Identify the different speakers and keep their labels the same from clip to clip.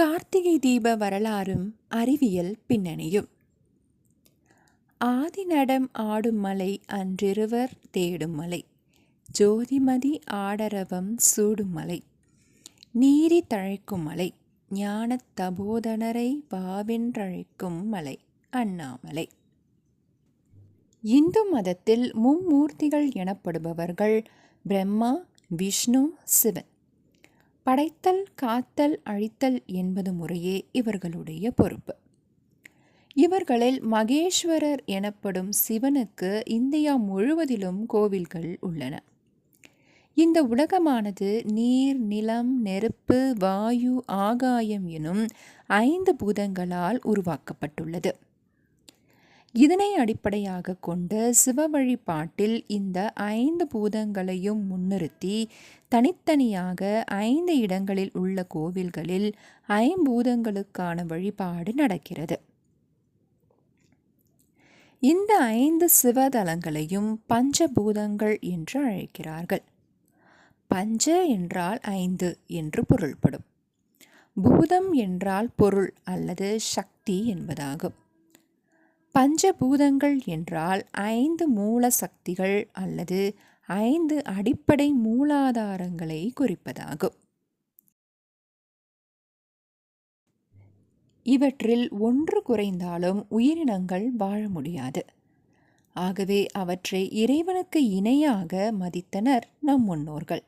Speaker 1: கார்த்திகை தீப வரலாறும் அறிவியல் பின்னணியும். ஆதிநடம் ஆடும் மலை அன்றிருவர் தேடும் மலை. ஜோதிமதி ஆடரவம் சூடும் மலை. நீரி தழைக்கும் மலை. ஞானத் தபோதனரை வாவென்றழைக்கும் மலை. அண்ணாமலை. இந்து மதத்தில் மும்மூர்த்திகள் எனப்படுபவர்கள் பிரம்மா விஷ்ணு சிவன். படைத்தல் காத்தல் அழித்தல் என்பது முறையே இவர்களுடைய பொறுப்பு. இவர்களில் மகேஸ்வரர் எனப்படும் சிவனுக்கு இந்தியா முழுவதிலும் கோவில்கள் உள்ளன. இந்த உலகமானது நீர் நிலம் நெருப்பு வாயு ஆகாயம் எனும் ஐந்து பூதங்களால் உருவாக்கப்பட்டுள்ளது. இதனை அடிப்படையாக கொண்டு சிவ வழிபாட்டில் இந்த ஐந்து பூதங்களையும் முன்னிறுத்தி தனித்தனியாக ஐந்து இடங்களில் உள்ள கோவில்களில் ஐம்பூதங்களுக்கான வழிபாடு நடக்கிறது. இந்த ஐந்து சிவதலங்களையும் பஞ்சபூதங்கள் என்று அழைக்கிறார்கள். பஞ்ச என்றால் ஐந்து என்று பொருள்படும். பூதம் என்றால் பொருள் அல்லது சக்தி என்பதாகும். பஞ்சபூதங்கள் என்றால் ஐந்து மூல சக்திகள் அல்லது ஐந்து அடிப்படை மூலாதாரங்களை குறிப்பதாகும். இவற்றில் ஒன்று குறைந்தாலும் உயிரினங்கள் வாழ முடியாது. ஆகவே அவற்றை இறைவனுக்கு இணையாக மதித்தனர் நம் முன்னோர்கள்.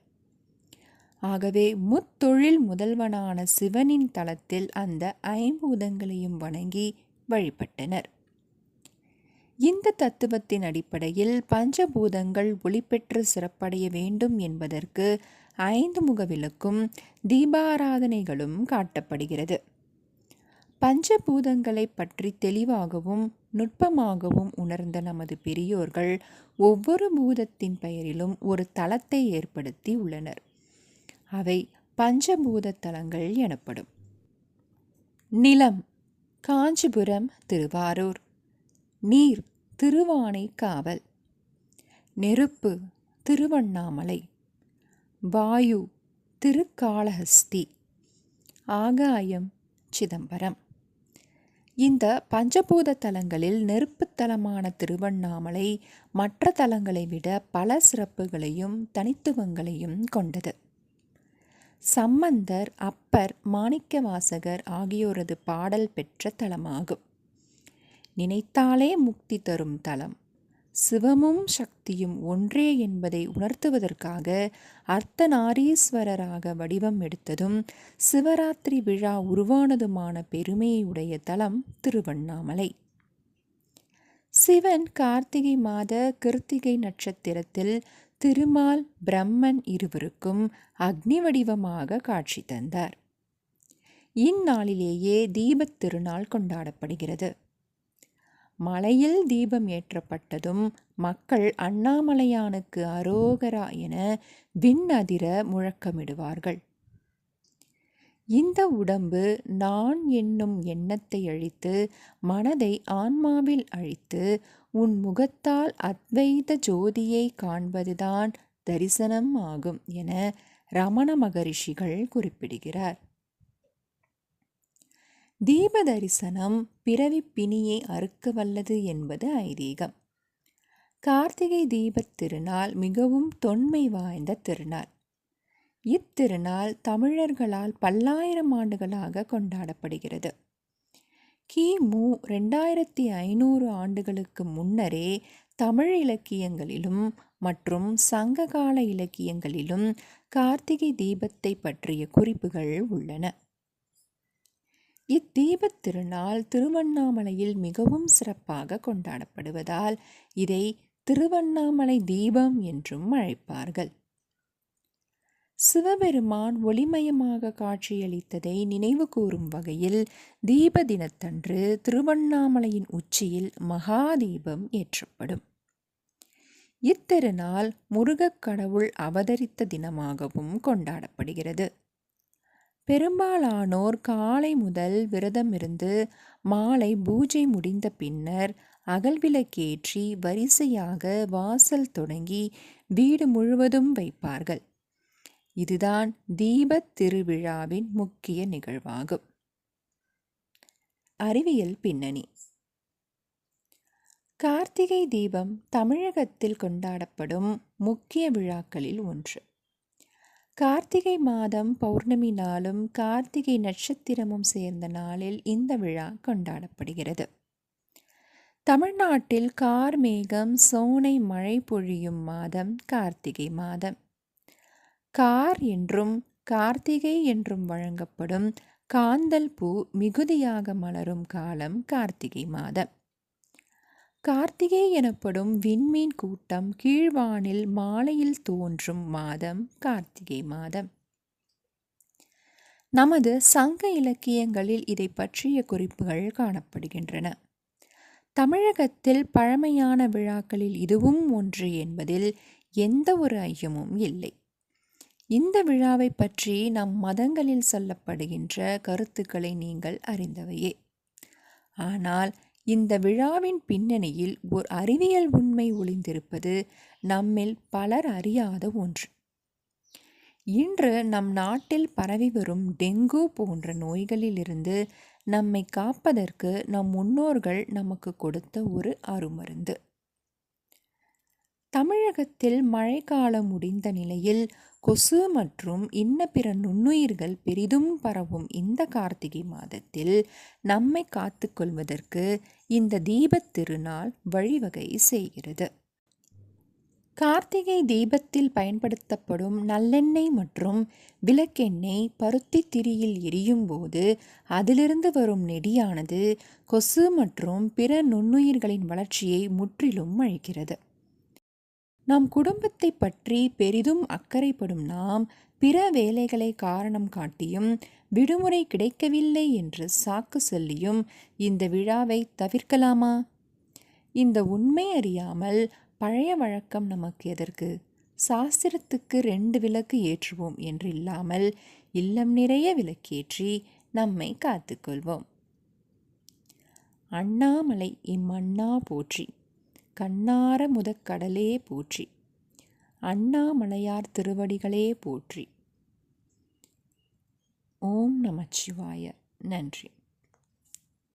Speaker 1: ஆகவே முத்தொழில் முதல்வனான சிவனின் தளத்தில் அந்த ஐம்பூதங்களையும் வணங்கி வழிபட்டனர். இந்த தத்துவத்தின் அடிப்படையில் பஞ்சபூதங்கள் ஒளிபெற்று சிறப்படைய வேண்டும் என்பதற்கு ஐந்து முகவிலக்கும் தீபாராதனைகளும் காட்டப்படுகிறது. பஞ்சபூதங்களை பற்றி தெளிவாகவும் நுட்பமாகவும் உணர்ந்த நமது பெரியோர்கள் ஒவ்வொரு பூதத்தின் பெயரிலும் ஒரு தளத்தை ஏற்படுத்தி உள்ளனர். அவை பஞ்சபூத தலங்கள் எனப்படும். நிலம் காஞ்சிபுரம் திருவாரூர். நீர் திருவானை காவல். நெருப்பு திருவண்ணாமலை. வாயு திருக்காளஹஸ்தி. ஆகாயம் சிதம்பரம். இந்த பஞ்சபூத தலங்களில் நெருப்புத்தலமான திருவண்ணாமலை மற்ற தலங்களை விட பல சிறப்புகளையும் தனித்துவங்களையும் கொண்டது. சம்பந்தர் அப்பர் மாணிக்கவாசகர் ஆகியோரது பாடல் பெற்ற தலமாகும். நினைத்தாலே முக்தி தரும் தலம். சிவமும் சக்தியும் ஒன்றே என்பதை உணர்த்துவதற்காக அர்த்தநாரீஸ்வரராக வடிவம் எடுத்ததும் சிவராத்திரி விழா உருவானதுமான பெருமையுடைய தலம் திருவண்ணாமலை. சிவன் கார்த்திகை மாத கிருத்திகை நட்சத்திரத்தில் திருமால் பிரம்மன் இருவருக்கும் அக்னி வடிவமாக காட்சி தந்தார். இந்நாளிலேயே தீபத் திருநாள் கொண்டாடப்படுகிறது. மலையில் தீபம் ஏற்றப்பட்டதும் மக்கள் அண்ணாமலையானுக்கு அரோகரா என விண்ணதிர முழக்கமிடுவார்கள். இந்த உடம்பு நான் என்னும் எண்ணத்தை அழித்து மனதை ஆன்மாவில் அழித்து உன் முகத்தால் அத்வைத ஜோதியை காண்பதுதான் தரிசனம் ஆகும் என ரமண மகரிஷிகள் குறிப்பிடுகிறார். தீப தரிசனம் பிறவி பிணியை அறுக்க வல்லது என்பது ஐதீகம். கார்த்திகை தீபத் திருநாள் மிகவும் தொன்மை வாய்ந்த திருநாள். இத்திருநாள் தமிழர்களால் பல்லாயிரம் ஆண்டுகளாக கொண்டாடப்படுகிறது. கிமு ரெண்டாயிரத்தி ஐநூறு ஆண்டுகளுக்கு முன்னரே தமிழ் இலக்கியங்களிலும் மற்றும் சங்ககால இலக்கியங்களிலும் கார்த்திகை தீபத்தை பற்றிய குறிப்புகள் உள்ளன. இத்தீபத் திருநாள் திருவண்ணாமலையில் மிகவும் சிறப்பாக கொண்டாடப்படுவதால் இதை திருவண்ணாமலை தீபம் என்றும் அழைப்பார்கள். சிவபெருமான் ஒளிமயமாக காட்சியளித்ததை நினைவு கூறும் வகையில் தீப தினத்தன்று திருவண்ணாமலையின் உச்சியில் மகாதீபம் ஏற்றப்படும். இத்திருநாள் முருகக் கடவுள் அவதரித்த தினமாகவும் கொண்டாடப்படுகிறது. பெரும்பாலானோர் காலை முதல் விரதமிருந்து மாலை பூஜை முடிந்த பின்னர் அகல்விளக்கேற்றி வரிசையாக வாசல் தொடங்கி வீடு முழுவதும் வைப்பார்கள். இதுதான் தீபத் திருவிழாவின் முக்கிய நிகழ்வாகும். அறிவியல் பின்னணி. கார்த்திகை தீபம் தமிழகத்தில் கொண்டாடப்படும் முக்கிய விழாக்களில் ஒன்று. கார்த்திகை மாதம் பௌர்ணமி நாளும் கார்த்திகை நட்சத்திரமும் சேர்ந்த நாளில் இந்த விழா கொண்டாடப்படுகிறது. தமிழ்நாட்டில் கார்மேகம் சோனை மழை பொழியும் மாதம் கார்த்திகை மாதம். கார் என்றும் கார்த்திகை என்றும் வழங்கப்படும் காந்தல் பூ மிகுதியாக மலரும் காலம் கார்த்திகை மாதம். கார்த்திகை எனப்படும் விண்மீன் கூட்டம் கீழ்வானில் மாலையில் தோன்றும் மாதம் கார்த்திகை மாதம். நமது சங்க இலக்கியங்களில் இதை பற்றிய குறிப்புகள் காணப்படுகின்றன. தமிழகத்தில் பழமையான விழாக்களில் இதுவும் ஒன்று என்பதில் எந்த ஒரு ஐயமும் இல்லை. இந்த விழாவை பற்றி நம் மதங்களில் சொல்லப்படுகின்ற கருத்துக்களை நீங்கள் அறிந்தவையே. ஆனால் இந்த விழாவின் பின்னணியில் ஓர் அறிவியல் உண்மை ஒளிந்திருப்பது நம்மில் பலர் அறியாத ஒன்று. இன்று நம் நாட்டில் பரவி வரும் டெங்கு போன்ற நோய்களிலிருந்து நம்மை காப்பதற்கு நம் முன்னோர்கள் நமக்கு கொடுத்த ஒரு அருமருந்து. தமிழகத்தில் மழைக்காலம் முடிந்த நிலையில் கொசு மற்றும் இன்ன பிற நுண்ணுயிர்கள் பெரிதும் பரவும் இந்த கார்த்திகை மாதத்தில் நம்மை காத்துக்கொள்வதற்கு இந்த தீபத் திருநாள் வழிவகை செய்கிறது. கார்த்திகை தீபத்தில் பயன்படுத்தப்படும் நல்லெண்ணெய் மற்றும் விளக்கெண்ணெய் பருத்தி திரியில் எரியும் போது அதிலிருந்து வரும் நெடியானது கொசு மற்றும் பிற நுண்ணுயிர்களின் வளர்ச்சியை முற்றிலும் அழிக்கிறது. நம் குடும்பத்தை பற்றி பெரிதும் அக்கறைப்படும் நாம் பிற வேலைகளை காரணம் காட்டியும் விடுமுறை கிடைக்கவில்லை என்று சாக்கு சொல்லியும் இந்த விழாவை தவிர்க்கலாமா? இந்த உண்மை அறியாமல் பழைய வழக்கம் நமக்கு எதற்கு? சாஸ்திரத்துக்கு ரெண்டு விளக்கு ஏற்றுவோம் என்று இல்லாமல் இல்லம் நிறைய விளக்கேற்றி நம்மை காத்துக்கொள்வோம். அண்ணாமலை இம்மண்ணா போற்றி. கண்ணார முதக்கடலே போற்றி. அண்ணாமலையார் திருவடிகளே போற்றி. ஓம் நமச்சிவாய. நன்றி.